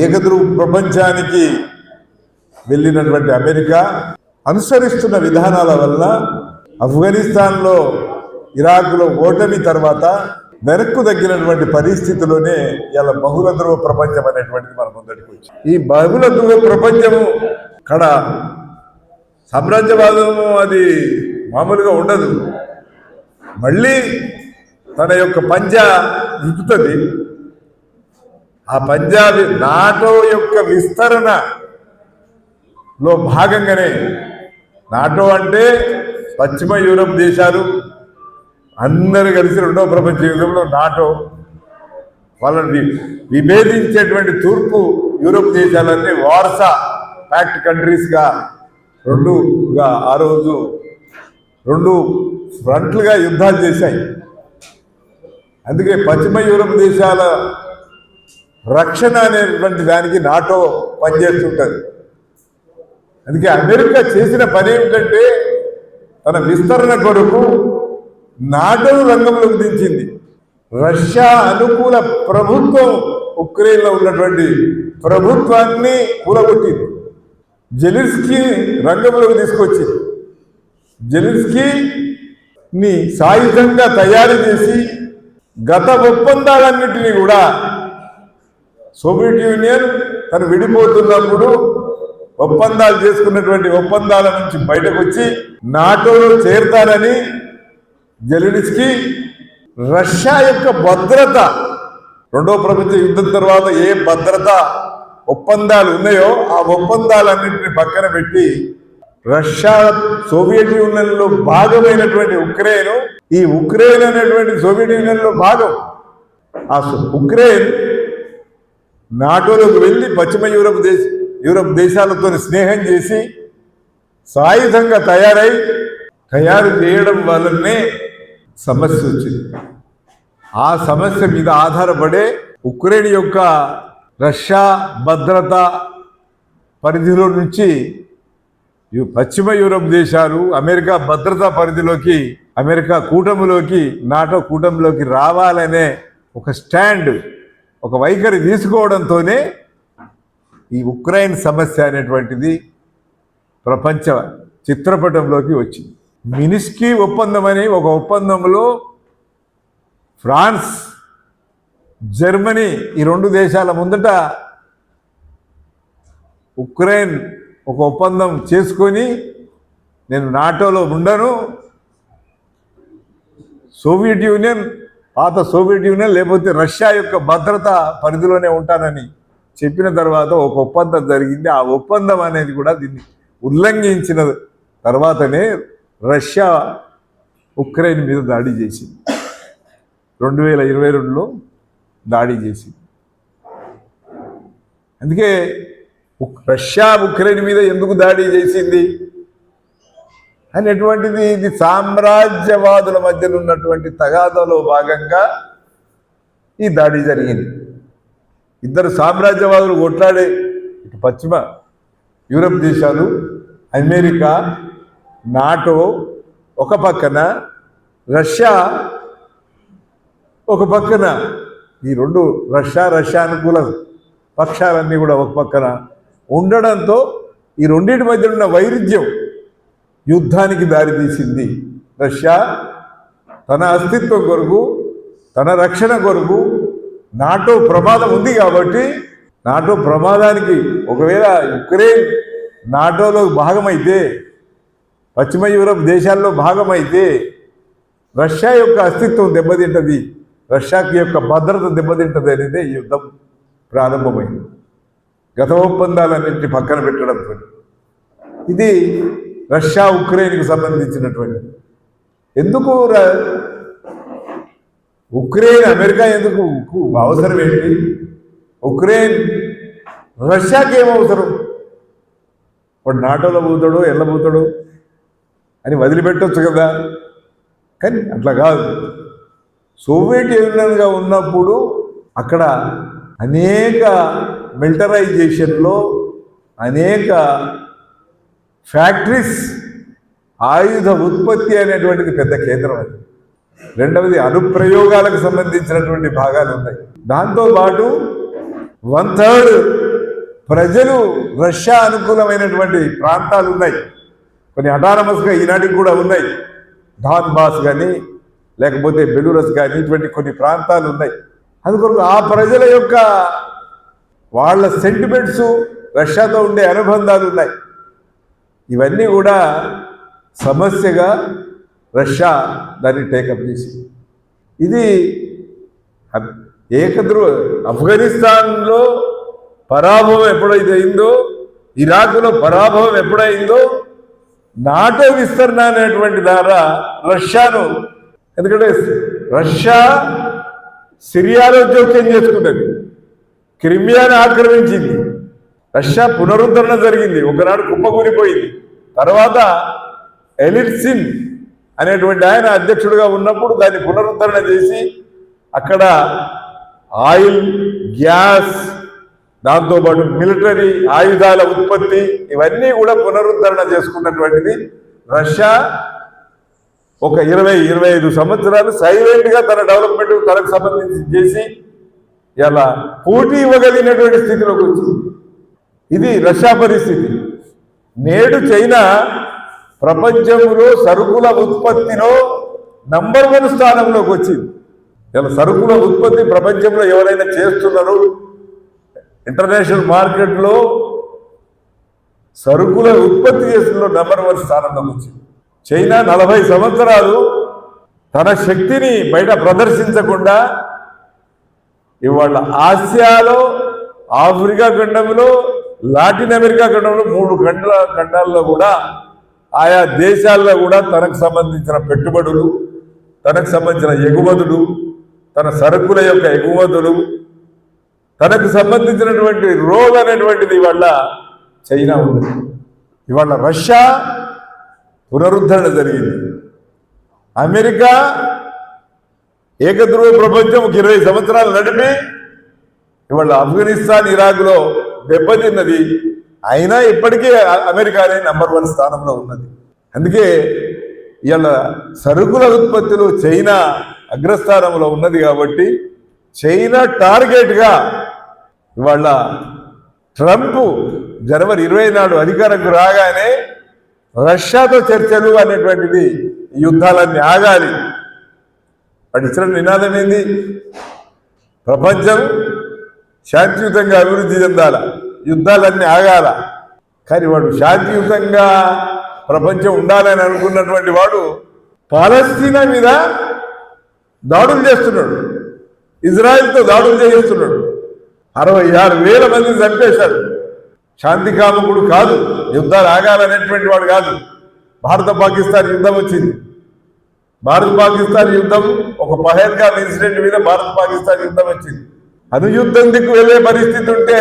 ఏకధృవ ప్రపంచానికి వెళ్ళినటువంటి అమెరికా అనుసరిస్తున్న విధానాల వల్ల ఆఫ్ఘనిస్తాన్లో ఇరాక్లో ఓటమి తర్వాత వెనక్కు తగ్గినటువంటి పరిస్థితిలోనే ఇలా బహుళ ధ్రువ ప్రపంచం అనేటువంటిది మన ముందటికి వచ్చింది. ఈ బహుళ ధ్రువ ప్రపంచము కడ సామ్రాజ్యవాదము అది మామూలుగా ఉండదు. మళ్ళీ తన యొక్క పంజా విప్పుతుంది ఆ పంజాబీ నాటో యొక్క విస్తరణలో భాగంగానే నాటో అంటే పశ్చిమ యూరప్ దేశాలు అందరూ కలిసి రెండవ ప్రపంచ యుద్ధంలో నాటో వాళ్ళని విభేదించేటువంటి తూర్పు యూరప్ దేశాలన్నీ వార్సా ప్యాక్ట్ కంట్రీస్గా రెండుగా ఆ రోజు రెండు ఫ్రంట్లుగా యుద్ధాలు చేశాయి. అందుకే పశ్చిమ యూరప్ దేశాల రక్షణ అనేటువంటి దానికి నాటో పనిచేస్తుంటుంది. అందుకే అమెరికా చేసిన పని ఏమిటంటే తన విస్తరణ కొరకు నాటోను రంగంలోకి దించింది రష్యా అనుకూల ప్రభుత్వం ఉక్రెయిన్లో ఉన్నటువంటి ప్రభుత్వాన్ని కూలగొట్టింది. జెలిన్స్కీ రంగంలోకి తీసుకొచ్చింది. జెలిన్స్కీని సాయుధంగా తయారు చేసి గత ఒప్పందాలన్నింటినీ కూడా సోవియట్ యూనియన్ తను విడిపోతున్నప్పుడు ఒప్పందాలు చేసుకున్నటువంటి ఒప్పందాల నుంచి బయటకు వచ్చి నాటోలో చేరతానని జెలినిస్కి రష్యా యొక్క భద్రత రెండో ప్రపంచ యుద్ధం తర్వాత ఏ భద్రత ఒప్పందాలు ఉన్నాయో ఆ ఒప్పందాలన్నింటినీ పక్కన పెట్టి రష్యా సోవియట్ యూనియన్లో భాగమైనటువంటి ఉక్రెయిన్ ఈ ఉక్రెయిన్ అనేటువంటి సోవియట్ యూనియన్లో భాగం. ఆ ఉక్రెయిన్ నాటోలోకి వెళ్ళి పశ్చిమ యూరప్ దేశ యూరప్ దేశాలతో స్నేహం చేసి సాయుధంగా తయారై తయారు చేయడం వల్లనే సమస్య వచ్చింది. ఆ సమస్య మీద ఆధారపడే ఉక్రెయిన్ యొక్క రష్యా భద్రత పరిధిలో నుంచి ఈ పశ్చిమ యూరప్ దేశాలు అమెరికా భద్రతా పరిధిలోకి అమెరికా కూటమిలోకి నాటో కూటమిలోకి రావాలనే ఒక స్టాండ్ ఒక వైఖరి తీసుకోవడంతోనే ఈ ఉక్రెయిన్ సమస్య అనేటువంటిది ప్రపంచ చిత్రపటంలోకి వచ్చింది. మినిస్కీ ఒప్పందం అని ఒక ఒప్పందంలో ఫ్రాన్స్ జర్మనీ ఈ రెండు దేశాల ముందట ఉక్రెయిన్ ఒక ఒప్పందం చేసుకొని నేను నాటోలో ఉండను సోవియట్ యూనియన్ పాత సోవియట్ యూనియన్ లేకపోతే రష్యా యొక్క భద్రత పరిధిలోనే ఉంటానని చెప్పిన తర్వాత ఒక ఒప్పందం జరిగింది. ఆ ఒప్పందం అనేది కూడా దీన్ని ఉల్లంఘించిన తర్వాతనే రష్యా ఉక్రెయిన్ మీద దాడి చేసింది. రెండు వేల ఇరవై రెండులో దాడి చేసింది. అందుకే ఉక్- రష్యా ఉక్రెయిన్ మీద ఎందుకు దాడి చేసింది? అనేటువంటిది ఇది సామ్రాజ్యవాదుల మధ్యన ఉన్నటువంటి తగాదలో భాగంగా ఈ దాడి జరిగింది. ఇద్దరు సామ్రాజ్యవాదులు కొట్లాడే ఇటు పశ్చిమ యూరప్ దేశాలు అమెరికా నాటో ఒక పక్కన రష్యా ఒక పక్కన ఈ రెండు రష్యా రష్యా అనుకూల పక్షాలన్నీ కూడా ఒక పక్కన ఉండడంతో ఈ రెండింటి మధ్య ఉన్న వైరుధ్యం యుద్ధానికి దారితీసింది రష్యా తన అస్తిత్వం కొరకు తన రక్షణ కొరకు నాటో ప్రమాదం ఉంది కాబట్టి నాటో ప్రమాదానికి ఒకవేళ యుక్రెయిన్ నాటోలో భాగమైతే పశ్చిమ యూరప్ దేశాల్లో భాగమైతే రష్యా యొక్క అస్తిత్వం దెబ్బతింటది. రష్యాకి యొక్క భద్రత దెబ్బతింటది అనేది యుద్ధం ప్రారంభమైంది. గత ఒప్పందాలన్నింటినీ పక్కన పెట్టడంతో ఇది రష్యా ఉక్రెయిన్కి సంబంధించినటువంటి. ఎందుకు ర- ఉక్రెయిన్ అమెరికా ఎందుకు అవసరం ఏంటి? ఉక్రెయిన్ రష్యాకి ఏమవసరం వాడు నాటోలో పోతాడు ఎల్లబోతాడు అని వదిలిపెట్టొచ్చు కదా. కానీ అట్లా కాదు. సోవియట్ యూనియన్గా ఉన్నప్పుడు అక్కడ అనేక మిలిటరైజేషన్లో అనేక ఫ్యాక్టరీస్ ఆయుధ ఉత్పత్తి అనేటువంటిది పెద్ద కేంద్రం అది. రెండవది అనుప్రయోగాలకు సంబంధించినటువంటి భాగాలు ఉన్నాయి. దాంతో పాటు వన్ థర్డ్ ప్రజలు రష్యా అనుకూలమైనటువంటి ప్రాంతాలు ఉన్నాయి. కొన్ని అటానమస్గా ఈనాటికి కూడా ఉన్నాయి. డాన్ బాస్ కానీ లేకపోతే బెలూరస్ కానీ ఇటువంటి కొన్ని ప్రాంతాలు ఉన్నాయి. అందుకొరకు ఆ ప్రజల యొక్క వాళ్ళ సెంటిమెంట్స్ రష్యాతో ఉండే అనుబంధాలు ఉన్నాయి. ఇవన్నీ కూడా సమస్యగా రష్యా దాన్ని టేకప్ చేసింది. ఇది ఏకద్రు ఆఫ్ఘనిస్తాన్లో పరాభవం ఎప్పుడైతే అయిందో పరాభవం ఎప్పుడైందో నాటో విస్తరణ అనేటువంటి ద్వారా రష్యాను. ఎందుకంటే రష్యా సిరియాలో జోక్యం చేసుకున్నది క్రిమియాను ఆక్రమించింది. రష్యా పునరుద్ధరణ జరిగింది. ఒకనాడు కుప్పకూలిపోయింది. తర్వాత ఎలిర్సిన్ అనేటువంటి ఆయన అధ్యక్షుడిగా ఉన్నప్పుడు దాన్ని పునరుద్ధరణ చేసి అక్కడ ఆయిల్ గ్యాస్ దాంతోపాటు మిలిటరీ ఆయుధాల ఉత్పత్తి ఇవన్నీ కూడా పునరుద్ధరణ చేసుకున్నటువంటిది. రష్యా ఒక ఇరవై ఇరవై ఐదు సంవత్సరాలు సైలెంట్గా తన డెవలప్మెంట్ తనకు సంబంధించి చేసి ఇలా పోటీ ఇవ్వగలిగినటువంటి స్థితిలోకి వచ్చింది. ఇది రష్యా పరిస్థితి. నేడు చైనా ప్రపంచంలో సరుకుల ఉత్పత్తిలో నంబర్ వన్ స్థానంలోకి వచ్చింది. ఇలా సరుకుల ఉత్పత్తి ప్రపంచంలో ఎవరైనా చేస్తున్నారు ఇంటర్నేషనల్ మార్కెట్లో సరుకుల ఉత్పత్తి చేసిన నంబర్ వన్ స్థానంలోకి వచ్చింది. చైనా నలభై సంవత్సరాలు తన శక్తిని బయట ప్రదర్శించకుండా ఇవాళ ఆసియాలో ఆఫ్రికా ఖండంలో లాటిన్ అమెరికా ఖండంలో మూడు ఖండల ఖండాల్లో కూడా ఆయా దేశాల్లో కూడా తనకు సంబంధించిన పెట్టుబడులు తనకు సంబంధించిన ఎగుమతులు తన సరుకుల యొక్క ఎగుమతులు తనకు సంబంధించినటువంటి రోల్ అనేటువంటిది ఇవాళ చైనా ఉంది ఇవాళ రష్యా పునరుద్ధరణ జరిగింది. అమెరికా ఏకధ్రువ ప్రపంచం ఒక ఇరవై సంవత్సరాలు నడిపి ఇవాళ ఆఫ్ఘనిస్తాన్ ఇరాక్లో దెబ్బతిన్నది. అయినా ఇప్పటికీ అమెరికా అమెరికానే నంబర్ వన్ స్థానంలో ఉన్నది. అందుకే ఇవాళ సరుకుల ఉత్పత్తిలో చైనా అగ్రస్థానంలో ఉన్నది కాబట్టి చైనా టార్గెట్గా ఇవాళ ట్రంప్ జనవరి ఇరవై నాడు అధికారంకు రాగానే రష్యాతో చర్చలు అనేటువంటిది ఈ యుద్ధాలన్నీ ఆగాలి. వాడు ఇచ్చిన నినాదం ఏంది? ప్రపంచం శాంతియుతంగా అభివృద్ధి చెందాల. యుద్ధాలన్నీ ఆగాల. కానీ వాడు శాంతియుతంగా ప్రపంచం ఉండాలని అనుకున్నటువంటి వాడు పాలస్తీనా మీద దాడులు చేస్తున్నాడు. ఇజ్రాయెల్తో దాడులు చేస్తున్నాడు అరవై ఆరు వేల మందిని చంపేశాడు శాంతి కామకుడు కాదు యుద్ధాలు ఆగాలనేటువంటి వాడు కాదు. భారత పాకిస్తాన్ యుద్ధం వచ్చింది. భారత పాకిస్తాన్ యుద్ధం ఒక పహల్గామ్ ఇన్సిడెంట్ మీద భారత్ పాకిస్తాన్ యుద్ధం వచ్చింది. అనుయుద్ధం దిక్కు వెళ్ళే పరిస్థితి ఉంటే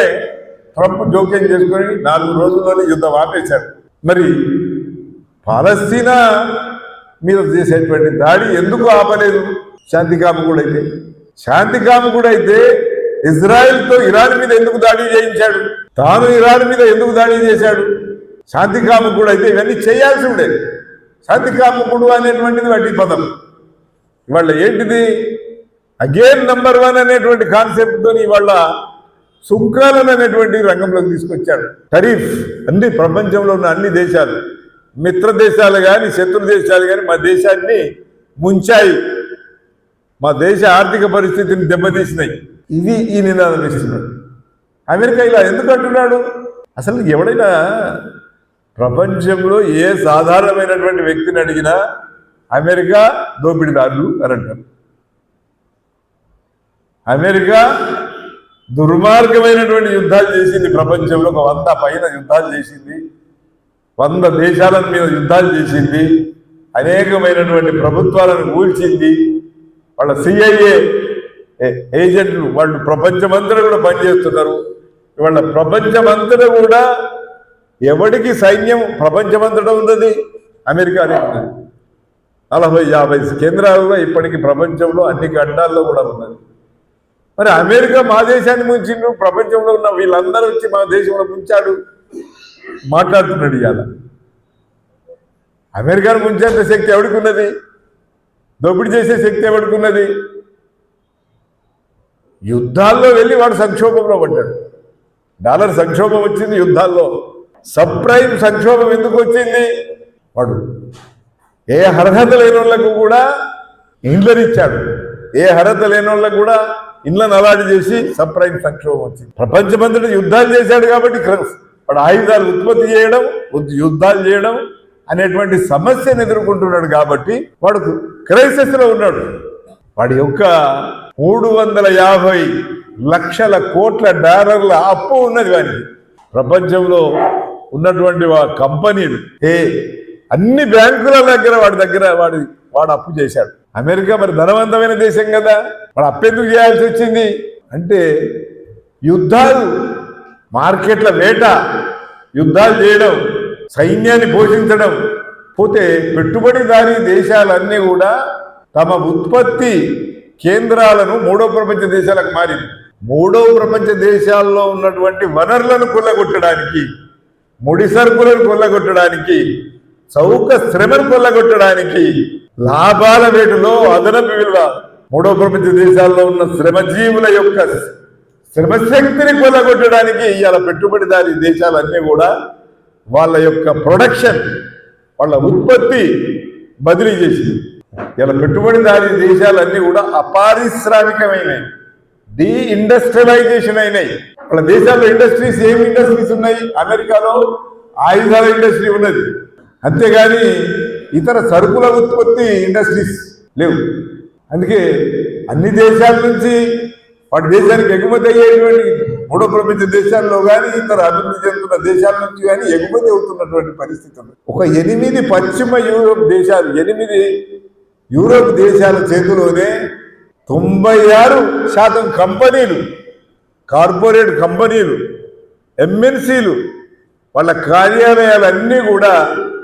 ట్రంప్ జోక్యం చేసుకొని నాలుగు రోజుల్లోనే యుద్ధం ఆపేశారు. మరి పాలస్తీనా మీద చేసేటువంటి దాడి ఎందుకు ఆపలేదు? శాంతి కామకుడైతే శాంతి అయితే ఇజ్రాయెల్తో ఇరాన్ మీద ఎందుకు దాడి చేయించాడు? తాను ఇరాన్ మీద ఎందుకు దాడి చేశాడు? శాంతి కామకుడు అయితే ఇవన్నీ చేయాల్సి ఉండేది. శాంతి కామకుడు అనేటువంటిది వాటి పదం. ఇవాళ ఏంటిది? అగైన్ నంబర్ వన్ అనేటువంటి కాన్సెప్ట్తో ఇవాళ సుంకాలను అనేటువంటి రంగంలోకి తీసుకొచ్చాడు టరీఫ్ అన్ని ప్రపంచంలో ఉన్న అన్ని దేశాలు. మిత్ర దేశాలు కానీ శత్రు దేశాలు కానీ మా దేశాన్ని ముంచాయి. మా దేశ ఆర్థిక పరిస్థితిని దెబ్బతీసినాయి. ఇది ఈ నినాదం ఇస్తున్నాడు. అమెరికా ఇలా ఎందుకు అంటున్నాడు? అసలు ఎవడైనా ప్రపంచంలో ఏ సాధారణమైనటువంటి వ్యక్తిని అడిగినా అమెరికా దోపిడీదారులు అని అంటారు. అమెరికా దుర్మార్గమైనటువంటి యుద్ధాలు చేసింది ప్రపంచంలో ఒక వంద పైన యుద్ధాలు చేసింది వంద దేశాల మీద యుద్ధాలు చేసింది అనేకమైనటువంటి ప్రభుత్వాలను కూల్చింది వాళ్ళ సిఐఏ ఏజెంట్లు వాళ్ళు ప్రపంచమంతా కూడా పనిచేస్తున్నారు. ఇవాళ ప్రపంచమంతటా కూడా ఎవడికి సైన్యం ప్రపంచమంతటా ఉన్నది? అమెరికానే ఉన్నది. నలభై యాభై కేంద్రాలలో ఇప్పటికీ ప్రపంచంలో అన్ని ఖండాల్లో కూడా ఉన్నది. మరి అమెరికా మా దేశాన్ని ముంచిండు ప్రపంచంలో ఉన్న వీళ్ళందరూ వచ్చి మా దేశంలో ముంచాడు. మాట్లాడుతున్నాడు ఇవాళ అమెరికాను ముంచేంత శక్తి ఎవడుకున్నది? ఉన్నది దోపిడీ చేసే శక్తి ఎవడుకున్నది? యుద్ధాల్లో వెళ్ళి వాడు సంక్షోభంలో పడ్డాడు. డాలర్ సంక్షోభం వచ్చింది యుద్ధాల్లో. సబ్ ప్రైమ్ సంక్షోభం ఎందుకు వచ్చింది? వాడు ఏ అర్హత లేని వాళ్ళకు కూడా ఇండ్లను ఇచ్చాడు ఏ అర్హత లేని వాళ్ళకు కూడా ఇండ్లను అలాంటి చేసి సప్రైన్ సంక్షోభం వచ్చింది. ప్రపంచమంతటా యుద్ధాలు చేశాడు కాబట్టి వాడు ఆయుధాలు ఉత్పత్తి చేయడం యుద్ధాలు చేయడం అనేటువంటి సమస్యను ఎదుర్కొంటున్నాడు కాబట్టి వాడు క్రైసిస్లో ఉన్నాడు. వాడి యొక్క మూడు వందల యాభై లక్షల కోట్ల డాలర్ల అప్పు ఉన్నది వానికి ప్రపంచంలో ఉన్నటువంటి వా కంపెనీలు ఏ అన్ని బ్యాంకుల దగ్గర వాడి దగ్గర వాడి వాడు అప్పు చేశాడు. అమెరికా మరి ధనవంతమైన దేశం కదా. వాడు అప్పెందుకు చేయాల్సి వచ్చింది? అంటే యుద్ధాలు మార్కెట్ల వేట యుద్ధాలు చేయడం సైన్యాన్ని పోషించడం పోతే పెట్టుబడిదారీ దేశాలన్నీ కూడా తమ ఉత్పత్తి కేంద్రాలను మూడో ప్రపంచ దేశాలకు మారింది. మూడో ప్రపంచ దేశాల్లో ఉన్నటువంటి వనరులను కొల్లగొట్టడానికి ముడి సరుకులను కొల్లగొట్టడానికి చౌక శ్రమను కొల్లగొట్టడానికి లాభాల వేటులో అదనపు విలువ. మూడో ప్రపంచ దేశాల్లో ఉన్న శ్రమజీవుల యొక్క శ్రమశక్తిని కొలగొట్టడానికి ఇవాళ పెట్టుబడిదారీ దేశాలన్నీ కూడా వాళ్ళ యొక్క ప్రొడక్షన్ వాళ్ళ ఉత్పత్తి బదిలీ చేసింది. ఇలా పెట్టుబడిదారి దేశాలన్నీ కూడా అపారిశ్రామికమైనవి. డి ఇండస్ట్రియలైజేషన్ అయినాయి. వాళ్ళ దేశాల్లో ఇండస్ట్రీస్ ఏమి ఇండస్ట్రీస్ ఉన్నాయి? అమెరికాలో ఆయుధాల ఇండస్ట్రీ ఉన్నది. అంతేగాని ఇతర సరుకుల ఉత్పత్తి ఇండస్ట్రీస్ లేవు. అందుకే అన్ని దేశాల నుంచి వాటి దేశానికి ఎగుమతి అయ్యేటువంటి మూడో ప్రపంచ దేశాల్లో కానీ ఇతర అభివృద్ధి చెందుతున్న దేశాల నుంచి కానీ ఎగుమతి అవుతున్నటువంటి పరిస్థితి ఉంది. ఒక ఎనిమిది పశ్చిమ యూరోప్ దేశాలు ఎనిమిది యూరోప్ దేశాల చేతిలోనే తొంభై ఆరు శాతం కంపెనీలు కార్పొరేట్ కంపెనీలు ఎంఎన్సీలు వాళ్ళ కార్యాలయాలన్నీ కూడా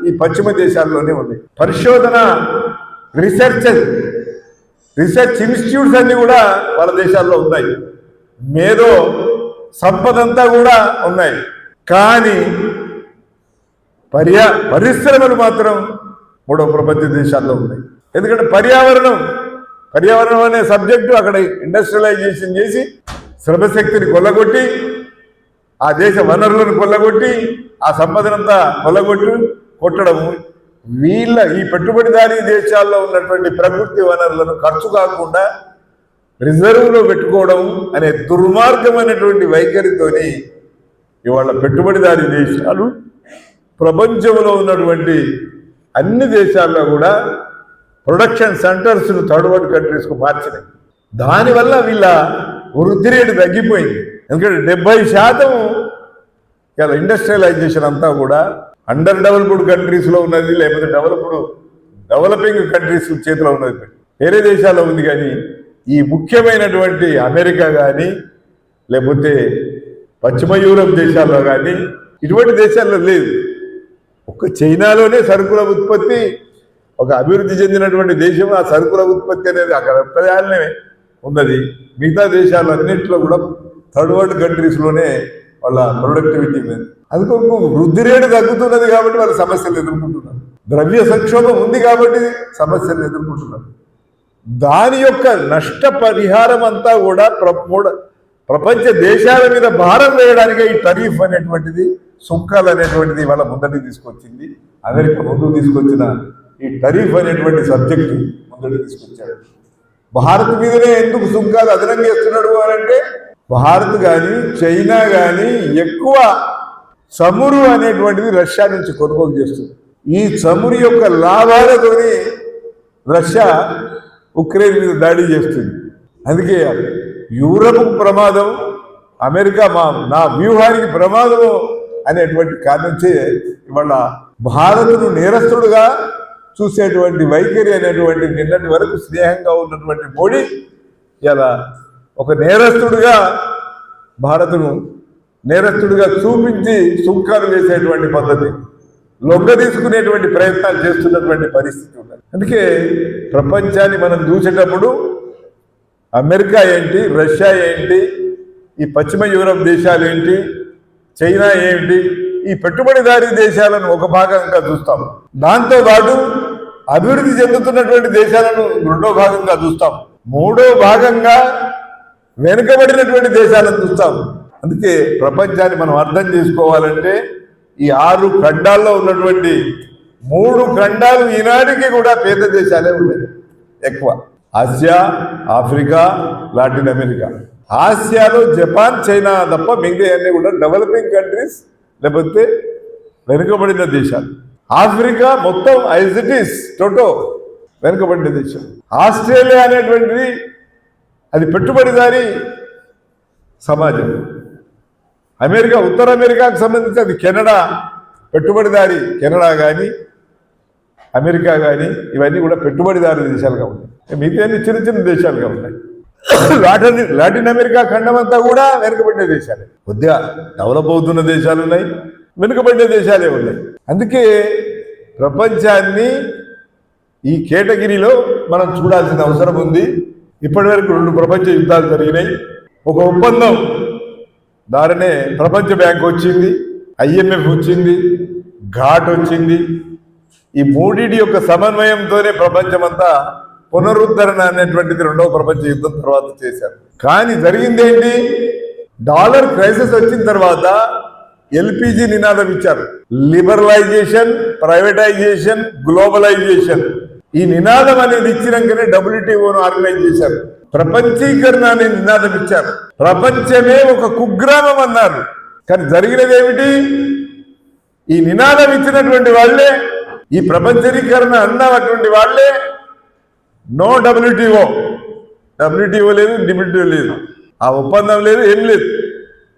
ఈ పశ్చిమ దేశాల్లోనే ఉంది. పరిశోధన రీసెర్చ్ రీసెర్చ్ ఇన్స్టిట్యూట్స్ అన్నీ కూడా వాళ్ళ దేశాల్లో ఉన్నాయి. మేధో సంపద అంతా కూడా ఉన్నాయి. కానీ పర్యా పరిశ్రమలు మాత్రం మూడో ప్రపంచ దేశాల్లో ఉన్నాయి. ఎందుకంటే పర్యావరణం పర్యావరణం అనే సబ్జెక్టు అక్కడ ఇండస్ట్రియలైజేషన్ చేసి శ్రమశక్తిని కొల్లగొట్టి ఆ దేశ వనరులను కొల్లగొట్టి ఆ సంపదనంతా కొల్లగొట్టి కొట్టడము. వీళ్ళ ఈ పెట్టుబడిదారీ దేశాల్లో ఉన్నటువంటి ప్రకృతి వనరులను ఖర్చు కాకుండా రిజర్వ్లో పెట్టుకోవడం అనే దుర్మార్గమైనటువంటి వైఖరితోని ఇవాళ పెట్టుబడిదారీ దేశాలు ప్రపంచంలో ఉన్నటువంటి అన్ని దేశాల్లో కూడా ప్రొడక్షన్ సెంటర్స్ను థర్డ్ వరల్డ్ కంట్రీస్కు మార్చినాయి. దానివల్ల వీళ్ళ వృద్ధి రేటు తగ్గిపోయింది. ఎందుకంటే డెబ్బై శాతం ఇలా ఇండస్ట్రియలైజేషన్ అంతా కూడా అండర్ డెవలప్డ్ కంట్రీస్లో ఉన్నది లేకపోతే డెవలప్డ్ డెవలపింగ్ కంట్రీస్ చేతిలో ఉన్నది. వేరే దేశాల్లో ఉంది కానీ ఈ ముఖ్యమైనటువంటి అమెరికా కానీ లేకపోతే పశ్చిమ యూరప్ దేశాల్లో కానీ ఇటువంటి దేశాల్లో లేదు. ఒక్క చైనాలోనే సరుకుల ఉత్పత్తి ఒక అభివృద్ధి చెందినటువంటి దేశం ఆ సరుకుల ఉత్పత్తి అనేది అక్కడ ఒక్కదాన్నే ఉన్నది. మిగతా దేశాలన్నింటిలో కూడా థర్డ్ వరల్డ్ కంట్రీస్లోనే వాళ్ళ ప్రొడక్టివిటీ మీద. అందుకొరకు వృద్ధి రేటు తగ్గుతున్నది కాబట్టి వాళ్ళ సమస్యలు ఎదుర్కొంటున్నారు. ద్రవ్య సంక్షోభం ఉంది కాబట్టి సమస్యలు ఎదుర్కొంటున్నారు. దాని యొక్క నష్ట పరిహారం అంతా కూడా ప్రపంచ దేశాల మీద భారం వేయడానికి ఈ టరీఫ్ అనేటువంటిది సుంకాలు అనేటువంటిది వాళ్ళ ముందటి తీసుకొచ్చింది. అమెరికా ముందు తీసుకొచ్చిన ఈ టరీఫ్ అనేటువంటి సబ్జెక్ట్ ముందటి తీసుకొచ్చాడు భారత్ మీదనే ఎందుకు సుంకాలు అదనంగా ఇస్తున్నాడు అని అంటే భారత్ కానీ చైనా కానీ ఎక్కువ చమురు అనేటువంటిది రష్యా నుంచి కొనుగోలు చేస్తుంది. ఈ చమురు యొక్క లాభాలతోని రష్యా ఉక్రెయిన్ మీద దాడి చేస్తుంది. అందుకే యూరప్ ప్రమాదం అమెరికా మా నా వ్యూహానికి ప్రమాదము అనేటువంటి కారణంచే ఇవాళ భారత్ను నేరస్తుడుగా చూసేటువంటి వైఖరి అనేటువంటి నిన్నటి వరకు స్నేహంగా ఉన్నటువంటి మోడీ ఇలా ఒక నేరస్తుడుగా భారత్ను నేరస్తుడిగా చూపించి సుంకాలు వేసేటువంటి పద్ధతి లొంగ తీసుకునేటువంటి ప్రయత్నాలు చేస్తున్నటువంటి పరిస్థితి ఉన్నది. అందుకే ప్రపంచాన్ని మనం చూసేటప్పుడు అమెరికా ఏంటి రష్యా ఏంటి ఈ పశ్చిమ యూరప్ దేశాలు ఏంటి చైనా ఏంటి ఈ పెట్టుబడిదారీ దేశాలను ఒక భాగంగా చూస్తాం. దాంతో పాటు అభివృద్ధి చెందుతున్నటువంటి దేశాలను రెండో భాగంగా చూస్తాం. మూడో భాగంగా వెనుకబడినటువంటి దేశాలను చూస్తాం. అందుకే ప్రపంచాన్ని మనం అర్థం చేసుకోవాలంటే ఈ ఆరు ఖండాల్లో ఉన్నటువంటి మూడు ఖండాలు ఈనాటికి కూడా పేద దేశాలే ఉన్నాయి ఎక్కువ. Asia Africa Latin America. ఆసియాలో జపాన్ చైనా తప్ప మిగతా కూడా డెవలపింగ్ కంట్రీస్ లేకపోతే వెనుకబడిన దేశాలు. ఆఫ్రికా మొత్తం ఐజిటీస్ టోటో వెనుకబడిన దేశం. ఆస్ట్రేలియా అనేటువంటిది అది పెట్టుబడిదారి సమాజం. అమెరికా ఉత్తర అమెరికాకు సంబంధించి అది కెనడా పెట్టుబడిదారి కెనడా కానీ అమెరికా కానీ ఇవన్నీ కూడా పెట్టుబడిదారు దేశాలుగా ఉన్నాయి. మిగతాన్ని చిన్న చిన్న దేశాలుగా ఉన్నాయి. లాటిన్ లాటిన్ అమెరికా ఖండం అంతా కూడా వెనుకబడిన దేశాలే. కొద్దిగా డెవలప్ అవుతున్న దేశాలు ఉన్నాయి వెనుకబడిన దేశాలే ఉన్నాయి. అందుకే ప్రపంచాన్ని ఈ కేటగిరీలో మనం చూడాల్సిన అవసరం ఉంది. ఇప్పటివరకు రెండు ప్రపంచ యుద్ధాలు జరిగినాయి. ఒక ఒప్పందం దారినే ప్రపంచ బ్యాంక్ వచ్చింది ఐఎంఎఫ్ వచ్చింది ఘాట్ వచ్చింది. ఈ మూడింటి యొక్క సమన్వయంతోనే ప్రపంచమంతా పునరుద్ధరణ అనేటువంటిది రెండవ ప్రపంచ యుద్ధం తర్వాత చేశారు. కానీ జరిగింది ఏంటి? డాలర్ క్రైసిస్ వచ్చిన తర్వాత ఎల్పిజి నినాదం ఇచ్చారు. Liberalisation privatisation globalisation. ఈ నినాదం అనేది ఇచ్చినాకనే డబ్ల్యూటీఓను ఆర్గనైజ్ చేశారు. ప్రపంచీకరణ అనే నినాదం ఇచ్చారు ప్రపంచమే ఒక కుగ్రామం అన్నారు. కానీ జరిగినది ఏమిటి? ఈ నినాదం ఇచ్చినటువంటి వాళ్ళే ఈ ప్రపంచీకరణ అన్నటువంటి వాళ్ళే నో డబ్ల్యూటీఓ. డబ్ల్యూటీఓ లేదు డబ్ల్యూటీఓ లేదు. ఆ ఒప్పందం లేదు ఏం లేదు.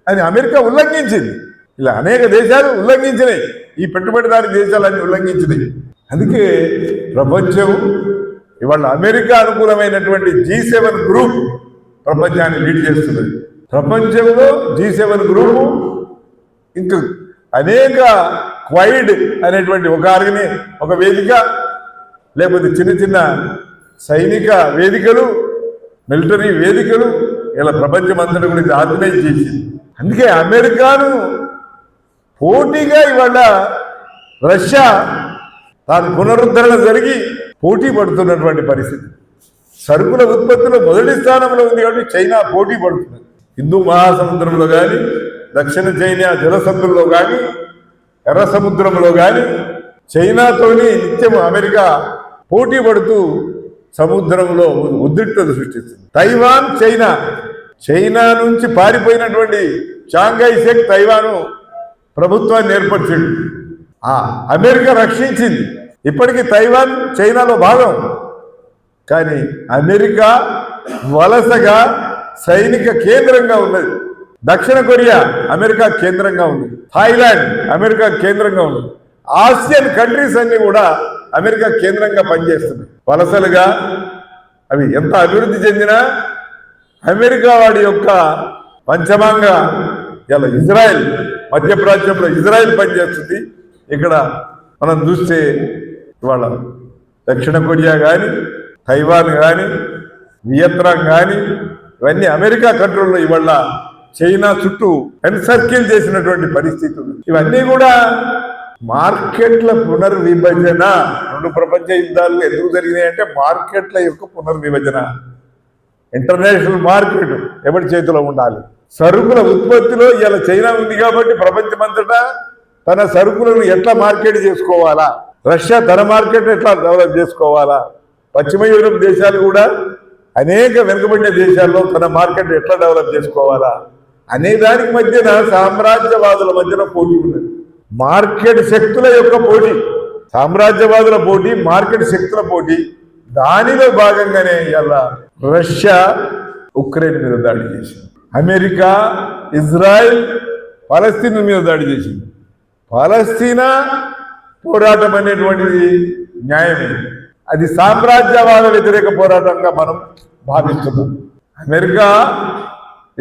అని అమెరికా ఉల్లంఘించింది. ఇలా అనేక దేశాలు ఉల్లంఘించినాయి. ఈ పెట్టుబడిదారి దేశాలన్నీ ఉల్లంఘించినాయి. అందుకే ప్రపంచం ఇవాళ అమెరికా అనుకూలమైనటువంటి జీ సెవెన్ గ్రూప్ ప్రపంచాన్ని లీడ్ చేస్తున్నది. ప్రపంచంలో జీ సెవెన్ గ్రూపు ఇంకా అనేక క్వైడ్ అనేటువంటి ఒక ఆర్గని ఒక వేదిక లేకపోతే చిన్న చిన్న సైనిక వేదికలు మిలిటరీ వేదికలు ఇలా ప్రపంచం అంతటి గురించి ఆర్గనైజ్ చేసింది. అందుకే అమెరికాను పోటీగా ఇవాళ రష్యా దాని పునరుద్ధరణ జరిగి పోటీ పడుతున్నటువంటి పరిస్థితి. సరుకుల ఉత్పత్తిలో మొదటి స్థానంలో ఉంది కాబట్టి చైనా పోటీ పడుతుంది హిందూ మహాసముద్రంలో కానీ దక్షిణ చైనా జలసముద్రంలో కానీ ఎర్ర సముద్రంలో కానీ చైనాతోని నిత్యం అమెరికా పోటీ పడుతూ సముద్రంలో ఉద్రిక్తత సృష్టిస్తుంది. Taiwan China. చైనా నుంచి పారిపోయినటువంటి షాంఘై షేక్ తైవాను ప్రభుత్వాన్ని ఏర్పరిచింది అమెరికా రక్షించింది. ఇప్పటికీ తైవాన్ చైనాలో భాగం. కానీ అమెరికా వలసగా సైనిక కేంద్రంగా ఉన్నది. దక్షిణ కొరియా అమెరికా కేంద్రంగా ఉంది థాయిలాండ్ అమెరికా కేంద్రంగా ఉంది ఆసియన్ కంట్రీస్ అన్ని కూడా అమెరికా కేంద్రంగా పనిచేస్తున్నాయి. వలసలుగా అవి ఎంత అభివృద్ధి చెందినా అమెరికా వాడి యొక్క పంచమాంగ ఇలా ఇజ్రాయెల్ మధ్యప్రాచ్యంలో ఇజ్రాయెల్ పనిచేస్తుంది. ఇక్కడ మనం చూస్తే ఇవాళ దక్షిణ కొరియా కానీ తైవాన్ కానీ వియత్నాం కానీ ఇవన్నీ అమెరికా కంట్రోల్లో ఇవాళ చైనా చుట్టూ ఎన్సర్కిల్ చేసినటువంటి పరిస్థితి ఇవన్నీ కూడా మార్కెట్ల పునర్విభజన రెండు ప్రపంచ యుద్ధాలు ఎందుకు జరిగినాయి అంటే మార్కెట్ల యొక్క పునర్విభజన. ఇంటర్నేషనల్ మార్కెట్ ఎవరి చేతిలో ఉండాలి? సరుకుల ఉత్పత్తిలో ఇలా చైనా ఉంది కాబట్టి ప్రపంచమంతటా తన సరుకులను ఎట్లా మార్కెట్ చేసుకోవాలా? రష్యా తన మార్కెట్ ఎట్లా డెవలప్ చేసుకోవాలా? పశ్చిమ యూరోప్ దేశాలు కూడా అనేక వెనుకబడిన దేశాల్లో తన మార్కెట్ ఎట్లా డెవలప్ చేసుకోవాలా? అనే దానికి మధ్యన సామ్రాజ్యవాదుల మధ్యన పోటీ ఉన్నది. మార్కెట్ శక్తుల యొక్క పోటీ. సామ్రాజ్యవాదుల పోటీ మార్కెట్ శక్తుల పోటీ. దానిలో భాగంగానే ఇలా రష్యా ఉక్రెయిన్ మీద దాడి చేసింది. అమెరికా ఇజ్రాయెల్ పలస్తీన్ మీద దాడి చేసింది. పాలస్తీనా పోరాటం అనేటువంటిది న్యాయమే. అది సామ్రాజ్యవాద వ్యతిరేక పోరాటంగా మనం భావించము. అమెరికా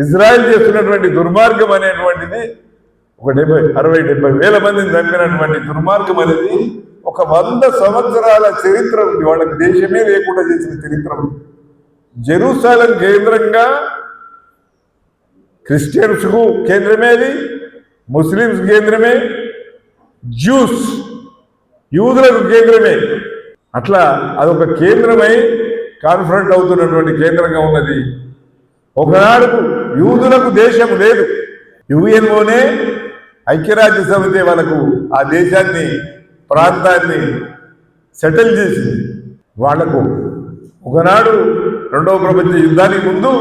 ఇజ్రాయెల్ చేస్తున్నటువంటి దుర్మార్గం అనేటువంటిది ఒక డెబ్బై అరవై డెబ్బై వేల మందిని చంపినటువంటి దుర్మార్గం అనేది ఒక వంద సంవత్సరాల చరిత్ర ఉంది. వాళ్ళకి దేశమే లేకుండా చేసిన చరిత్ర ఉంది. జెరూసాలం కేంద్రంగా క్రిస్టియన్స్కు కేంద్రమే అది ముస్లిమ్స్ కేంద్రమే జ్యూస్. యూదులకు కేంద్రమే. అట్లా అదొక కేంద్రమై కాన్ఫరెంట్ అవుతున్నటువంటి కేంద్రంగా ఉన్నది. ఒకనాడు యూదులకు దేశం లేదు. యుఎన్ఓనే ఐక్యరాజ్య సమితి వాళ్ళకు ఆ దేశాన్ని ప్రాంతాన్ని సెటిల్ చేసింది. వాళ్ళకు ఒకనాడు రెండవ ప్రపంచ యుద్ధానికి ముందు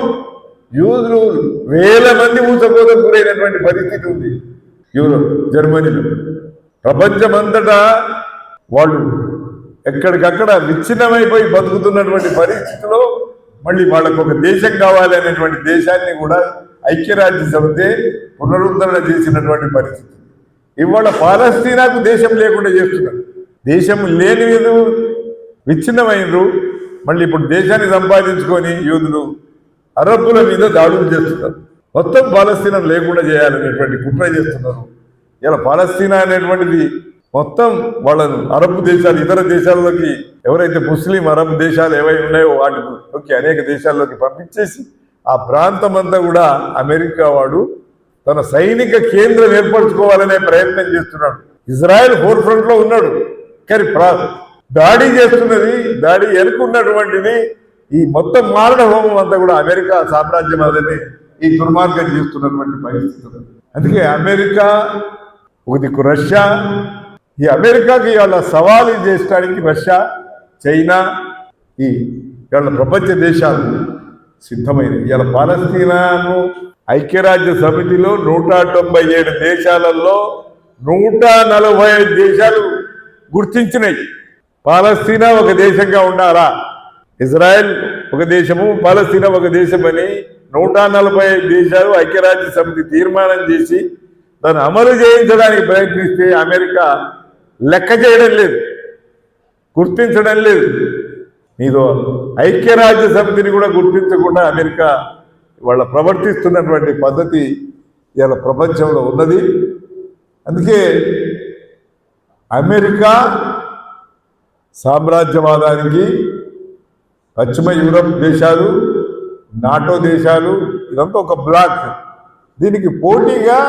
యూదులు వేల మంది ఊసకోతకు గురైనటువంటి పరిస్థితి ఉంది. యూరోప్ జర్మనీలో. ప్రపంచమంతటా వాళ్ళు ఎక్కడికక్కడ విచ్ఛిన్నమైపోయి బతుకుతున్నటువంటి పరిస్థితిలో మళ్ళీ వాళ్ళకు ఒక దేశం కావాలి అనేటువంటి దేశాన్ని కూడా ఐక్యరాజ్య సమితి పునరుద్ధరణ చేసినటువంటి పరిస్థితి. ఇవాళ పాలస్తీనాకు దేశం లేకుండా చేస్తున్నారు. దేశం లేని వీరు విచ్ఛిన్నమైనరు. మళ్ళీ ఇప్పుడు దేశాన్ని సంపాదించుకొని యూదులు అరబ్బుల మీద దాడులు చేస్తున్నారు. మొత్తం పాలస్తీనం లేకుండా చేయాలనేటువంటి కుట్ర చేస్తున్నారు. ఇలా పాలస్తీనా అనేటువంటిది మొత్తం వాళ్ళను అరబ్ దేశాలు ఇతర దేశాల్లోకి ఎవరైతే ముస్లిం అరబ్ దేశాలు ఏవై ఉన్నాయో వాటిలోకి అనేక దేశాల్లోకి పంపించేసి ఆ ప్రాంతం అంతా కూడా అమెరికా వాడు తన సైనిక కేంద్రం ఏర్పరచుకోవాలనే ప్రయత్నం చేస్తున్నాడు. ఇజ్రాయెల్ ఫోర్ ఫ్రంట్లో ఉన్నాడు. కానీ ప్రా దాడి చేస్తున్నది దాడి ఎనుకున్నటువంటిది ఈ మొత్తం మారణ హోమం అంతా కూడా అమెరికా సామ్రాజ్యం అదని ఈ దుర్మార్గం చేస్తున్నటువంటి పరిస్థితులు. అందుకే అమెరికా ఒక దిక్కు రష్యా. ఈ అమెరికాకి వాళ్ళ సవాలు చేసడానికి రష్యా చైనా ఈ ఇవాళ ప్రపంచ దేశాలు సిద్ధమైనవి. ఇవాళ పాలస్తీనాను ఐక్యరాజ్య సమితిలో నూట తొంభై ఏడు దేశాలలో నూట నలభై ఐదు దేశాలు గుర్తించినాయి పాలస్తీనా ఒక దేశంగా ఉండాలా? ఇజ్రాయెల్ ఒక దేశము పాలస్తీనా ఒక దేశమని నూట నలభై ఐదు దేశాలు ఐక్యరాజ్య సమితి తీర్మానం చేసి తను అమలు చేయించడానికి ప్రయత్నిస్తే అమెరికా లెక్క చేయడం లేదు గుర్తించడం లేదు. నీదో ఐక్యరాజ్య సమితిని కూడా గుర్తించకుండా అమెరికా వాళ్ళ ప్రవర్తిస్తున్నటువంటి పద్ధతి ఇలా ప్రపంచంలో ఉన్నది. అందుకే అమెరికా సామ్రాజ్యవాదానికి పశ్చిమ యూరప్ దేశాలు నాటో దేశాలు ఇదంతా ఒక బ్లాక్. దీనికి పోటీగా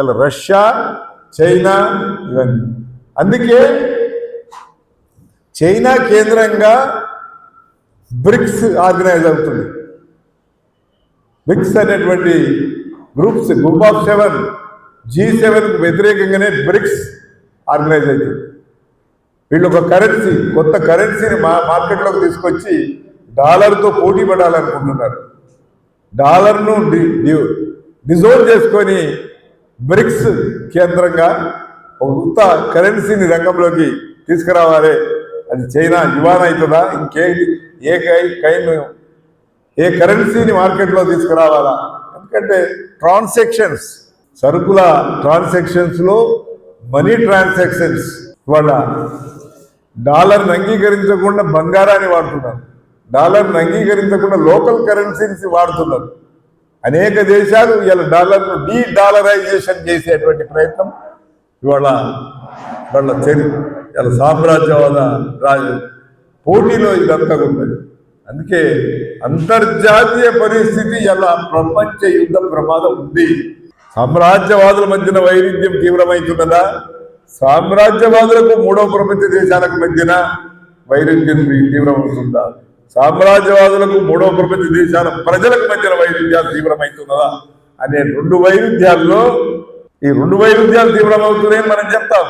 ఇలా రష్యా చైనా ఇవన్నీ. అందుకే చైనా కేంద్రంగా బ్రిక్స్ ఆర్గనైజ్ అవుతుంది. బ్రిక్స్ అనేటువంటి groups group of seven G సెవెన్కి వ్యతిరేకంగానే బ్రిక్స్ ఆర్గనైజ్ అవుతుంది. వీళ్ళు ఒక కరెన్సీ కొత్త కరెన్సీని మా మార్కెట్లోకి తీసుకొచ్చి డాలర్తో పోటీ పడాలనుకుంటున్నారు. డాలర్ను డి డిజోల్వ్ చేసుకొని బ్రిక్స్ కేంద్రంగా ఒక కొత్త కరెన్సీని రంగంలోకి తీసుకురావాలి. అది చైనా యువాన్ అవుతుందా ఇంకే ఏ కై కైన్ ఏ కరెన్సీని మార్కెట్లో తీసుకురావాలా? ఎందుకంటే ట్రాన్సాక్షన్స్ సరుకుల ట్రాన్సాక్షన్స్లో మనీ ట్రాన్సాక్షన్స్ వాళ్ళ డాలర్ని అంగీకరించకుండా బంగారాన్ని వాడుతున్నారు. డాలర్ని అంగీకరించకుండా లోకల్ కరెన్సీని వాడుతున్నారు. అనేక దేశాలు ఇవాళ డాలర్ను డీ డాలరైజేషన్ చేసేటువంటి ప్రయత్నం ఇవాళ వాళ్ళ చరి ఇవాళ సామ్రాజ్యవాద రాజు పోటీలో ఇదంతా ఉన్నది. అందుకే అంతర్జాతీయ పరిస్థితి ఇలా ప్రపంచ యుద్ధ ప్రమాదం ఉంది. సామ్రాజ్యవాదుల మధ్యన వైవిధ్యం తీవ్రమవుతున్నదా సామ్రాజ్యవాదులకు మూడవ ప్రపంచ దేశాలకు మధ్యన వైరుధ్యం తీవ్రమవుతుందా? సామ్రాజ్యవాదులకు మూడవ ప్రపంచ దేశాల ప్రజలకు మధ్యన వైరుధ్యాలు తీవ్రమవుతున్నదా? అనే రెండు వైరుధ్యాల్లో ఈ రెండు వైరుధ్యాలు తీవ్రమవుతున్నాయని మనం చెప్తాం.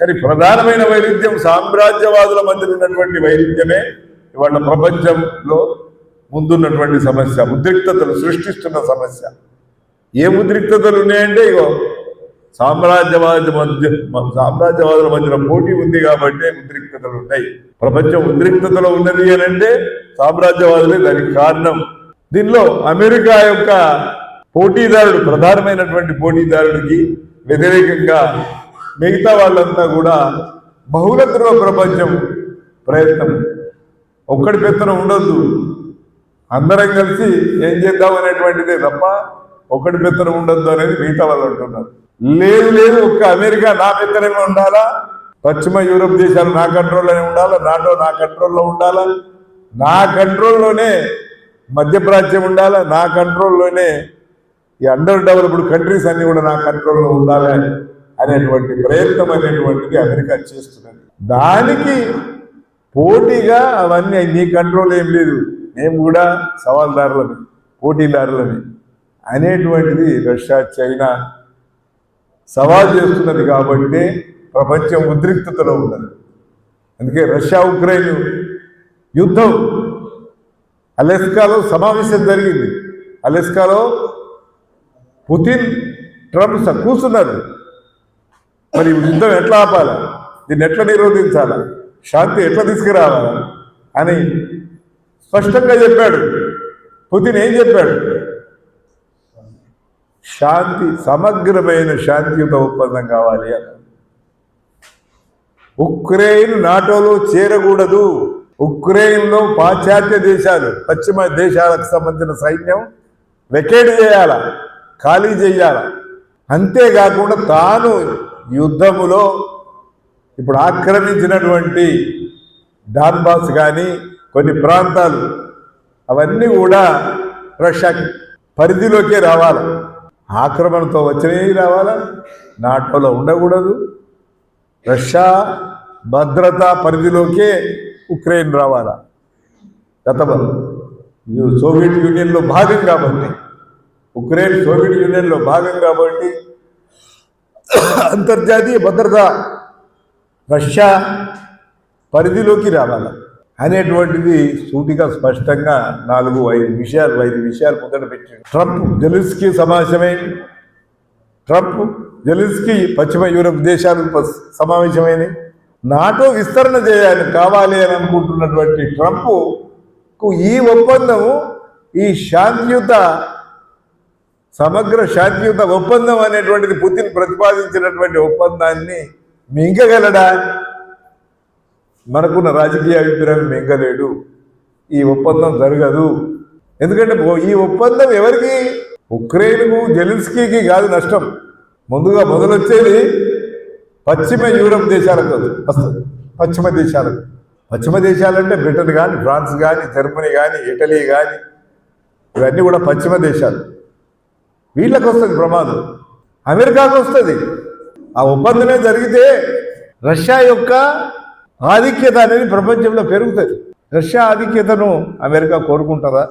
కానీ ప్రధానమైన వైరుధ్యం సామ్రాజ్యవాదుల మధ్య ఉన్నటువంటి వైరుధ్యమే. ఇవాళ ప్రపంచంలో ముందున్నటువంటి సమస్య ఉద్రిక్తతలు సృష్టిస్తున్న సమస్య. ఏ ఉద్రిక్తతలు ఉన్నాయంటే ఇగో సామ్రాజ్యవాద మధ్య సామ్రాజ్యవాదుల మధ్యన పోటీ ఉంది కాబట్టి ఉద్రిక్తతలు ఉన్నాయి. ప్రపంచం ఉద్రిక్తతలో ఉన్నది అని అంటే సామ్రాజ్యవాదులే దానికి కారణం. దీనిలో అమెరికా యొక్క పోటీదారుడు ప్రధానమైనటువంటి పోటీదారుడికి వ్యతిరేకంగా మిగతా వాళ్ళంతా కూడా బహుళ ధ్రువ ప్రపంచం ప్రయత్నం. ఒక్కడి పెత్తనం ఉండొద్దు. అందరం కలిసి ఏం చేద్దాం అనేటువంటిదే తప్ప ఒకటి పెత్తనం ఉండొద్దు అనేది మిగతా వాళ్ళు అంటున్నారు. లేదు లేదు ఒక్క అమెరికా నా పెత్తనంగా ఉండాలా? పశ్చిమ యూరప్ దేశాలు నా కంట్రోల్లోనే ఉండాలా? నాటో నా కంట్రోల్లో ఉండాలా? నా కంట్రోల్లోనే మధ్యప్రాచ్యం ఉండాలా? నా కంట్రోల్లోనే ఈ అండర్ డెవలప్డ్ కంట్రీస్ అన్ని కూడా నా కంట్రోల్లో ఉండాలి? అనేటువంటి ప్రయత్నం అనేటువంటిది అమెరికా చేస్తున్నది. దానికి పోటీగా అవన్నీ నీ కంట్రోల్ ఏం లేదు. మేము కూడా సవాల్దారులమే పోటీదారులమే అనేటువంటిది రష్యా చైనా సవాల్ చేస్తున్నది కాబట్టి ప్రపంచం ఉద్రిక్తతలో ఉన్నది. అందుకే రష్యా ఉక్రెయిన్ యుద్ధం అలెస్కాలో సమావేశం జరిగింది. అలెస్కాలో పుతిన్ ట్రంప్ స- కూర్చున్నారు. మరి యుద్ధం ఎట్లా ఆపాలా? దీన్ని ఎట్లా నిరోధించాలా? శాంతి ఎట్లా తీసుకురావాలా? అని స్పష్టంగా చెప్పాడు. పుతిన్ ఏం చెప్పాడు? శాంతి సమగ్రమైన శాంతియుత ఒప్పందం కావాలి అని ఉక్రెయిన్ నాటోలో చేరకూడదు. ఉక్రెయిన్లో పాశ్చాత్య దేశాలు పశ్చిమ దేశాలకు సంబంధించిన సైన్యం వెకేట్ చేయాల ఖాళీ చేయాల? అంతేకాకుండా తాను యుద్ధములో ఇప్పుడు ఆక్రమించినటువంటి డాన్బాస్ కానీ కొన్ని ప్రాంతాలు అవన్నీ కూడా రష్యా పరిధిలోకే రావాలి? ఆక్రమణతో వచ్చినవి రావాలా? నాటోలో ఉండకూడదు. రష్యా భద్రతా పరిధిలోకే ఉక్రెయిన్ రావాలా? గత సోవియట్ యూనియన్లో భాగం కాబట్టి. ఉక్రెయిన్ సోవియట్ యూనియన్లో భాగం కాబట్టి. అంతర్జాతీయ భద్రత రష్యా పరిధిలోకి రావాల? అనేటువంటిది సూటిగా స్పష్టంగా నాలుగు ఐదు విషయాలు ఐదు విషయాలు ముందట పెట్టాడు ట్రంప్ జెలిస్కీ సమావేశమై ట్రంప్ జెలిస్కీ పశ్చిమ యూరప్ దేశాలు సమావేశమైనవి నాటో విస్తరణ చేయాలి కావాలి అని అనుకుంటున్నటువంటి ట్రంప్కు ఈ ఒప్పందము ఈ శాంతియుత సమగ్ర శాంతియుత ఒప్పందం అనేటువంటిది పుతిన్ ప్రతిపాదించినటువంటి ఒప్పందాన్ని మింగగలడా? మనకున్న రాజకీయ అభిప్రాయం మింగలేడు. ఈ ఒప్పందం జరగదు. ఎందుకంటే ఈ ఒప్పందం ఎవరికి? ఉక్రెయిన్కు జెలిన్స్కీకి కాదు నష్టం. ముందుగా మొదలొచ్చేది పశ్చిమ యూరప్ దేశాలకు వస్తుంది పశ్చిమ దేశాలకు. పశ్చిమ దేశాలంటే బ్రిటన్ కానీ ఫ్రాన్స్ కానీ జర్మనీ కానీ ఇటలీ కానీ ఇవన్నీ కూడా పశ్చిమ దేశాలు. వీళ్ళకి వస్తుంది ప్రమాదం. అమెరికాకు వస్తుంది ఆ ఒప్పందమే జరిగితే రష్యా యొక్క ఆధిక్యత అనేది ప్రపంచంలో పెరుగుతుంది. రష్యా ఆధిక్యతను అమెరికా కోరుకుంటారా?